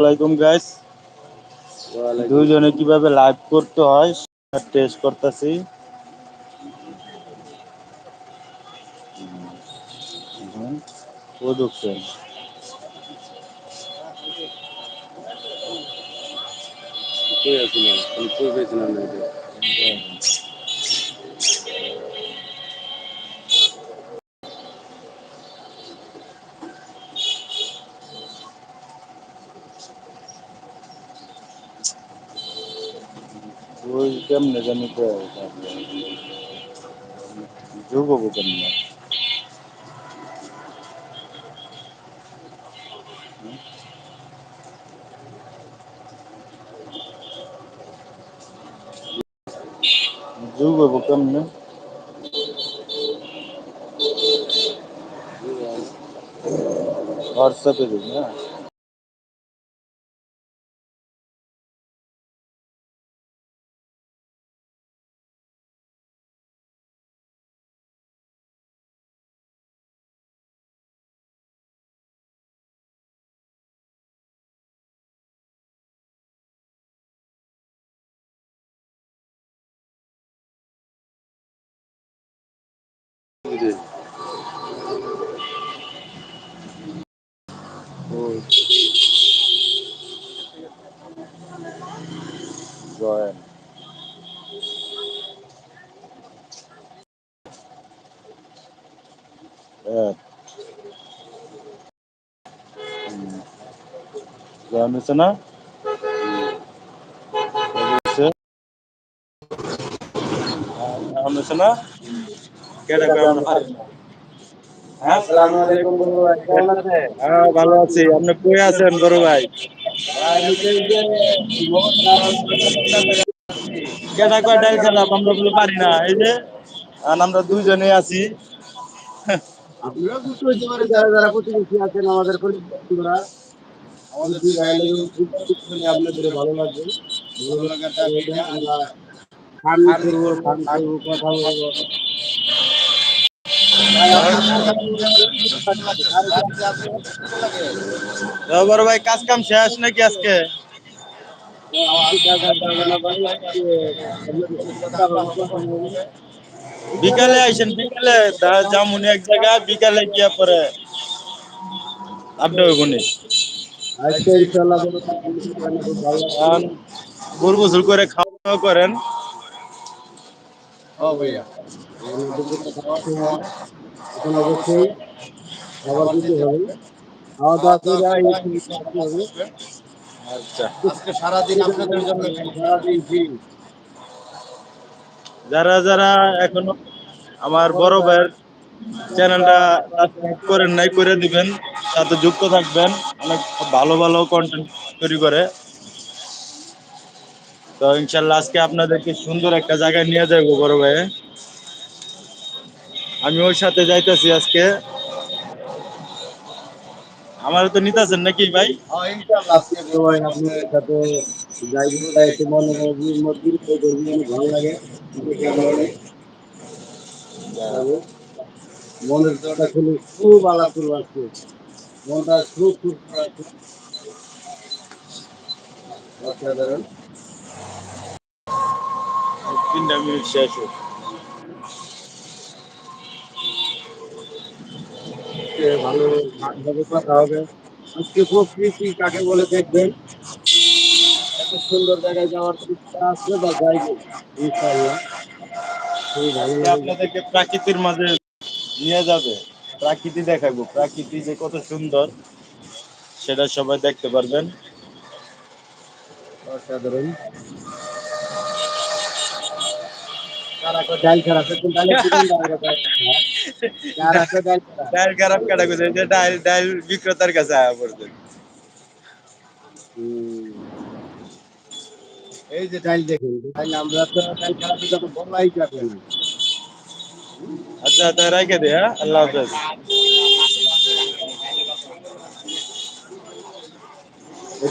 ওয়ালাইকুম গাইস দুইজনে কীভাবে লাইভ করতে হয় টেস্ট করতেছি। প্রদূষণ ওই কেমনে জানি তো যোগ হব কেমনে যোগ হব কেমনে হোয়াটসঅ্যাপে দিন না ওই জয়েন এক জয়েন। হয়েছে না? এখন হয়েছে না? কেটে আমরা পারি হ্যাঁ? হ্যাঁ ভালো আছি আপনি কই আছেন বড় ভাই কেটা কয় ডাইল খেলাম আমরা বলে পারি না এই যে আর আমরা দুইজনে আছি আপনারা হইতে পারে যারা যারা প্রতিবেশী আছেন আমাদের পরিচিতরা আমাদের দুই ভাই লোক আপনাদের ভালো লাগবে ভালো লাগাটা আমরা খান করব খান কথা বলব বড় ভাই কাজ কাম শেষ নাকি আজকে? বিকালে আইসেন বিকালে যামুনি এক জায়গা বিকালে গিয়া পরে আপনি এখন গোল গোসল করে খাওয়া দাওয়া করেন। এখন অবশ্যই খাবার দিতে হবে। খাওয়া দাওয়া করে আর একটু থাকতে হবে আচ্ছা আজকে সারাদিন আপনাদের জন্য সারাদিন যারা যারা এখনও আমার বড় ভাইয়ের চ্যানেলটা সাবস্ক্রাইব করেন নাই করে দিবেন। সাথে যুক্ত থাকবেন। অনেক ভালো ভালো কন্টেন্ট তৈরি করে। তো ইনশাল্লাহ আজকে আপনাদেরকে সুন্দর একটা জায়গায় নিয়ে যাব বড় ভাই আমি ওর সাথে যাইতেছি আজকে। আমার তো নিতেছেন নাকি ভাই? হ্যাঁ সাথে একটু মনে ভালো লাগে। মনের খুলে খুব আলাপ করব মনটা খুব খুব খুব অসাধারণ। তিনটা মিনিট শেষ হোক। আজকে ভালো ভাবে কথা হবে। আজকে প্রকৃতি কাকে বলে দেখবেন? এত সুন্দর জায়গায় যাওয়ার ইচ্ছা আছে বা যাইবে খুবই ভালো আপনাদেরকে প্রাকৃতির মাঝে নিয়ে যাবে। প্রাকৃতি দেখাবো। প্রাকৃতি যে কত সুন্দর সেটা সবাই দেখতে পারবেন। অসাধারণ। ডাল খারাপ একদম ডালে চিকেন ডাল খারাপ ডাল আছে ডাল খারাপ ডাইল খারাপ কাটা গেছে যে ডাইল ডাইল বিক্রেতার কাছে আয়া পড়ছে হুম। এই যে ডাল দেখুন ডাল আমরা তো ডাল খারাপ যত বলাই যাবে না আচ্ছা তাই রাখে দে হ্যাঁ আল্লাহ হাফেজ এই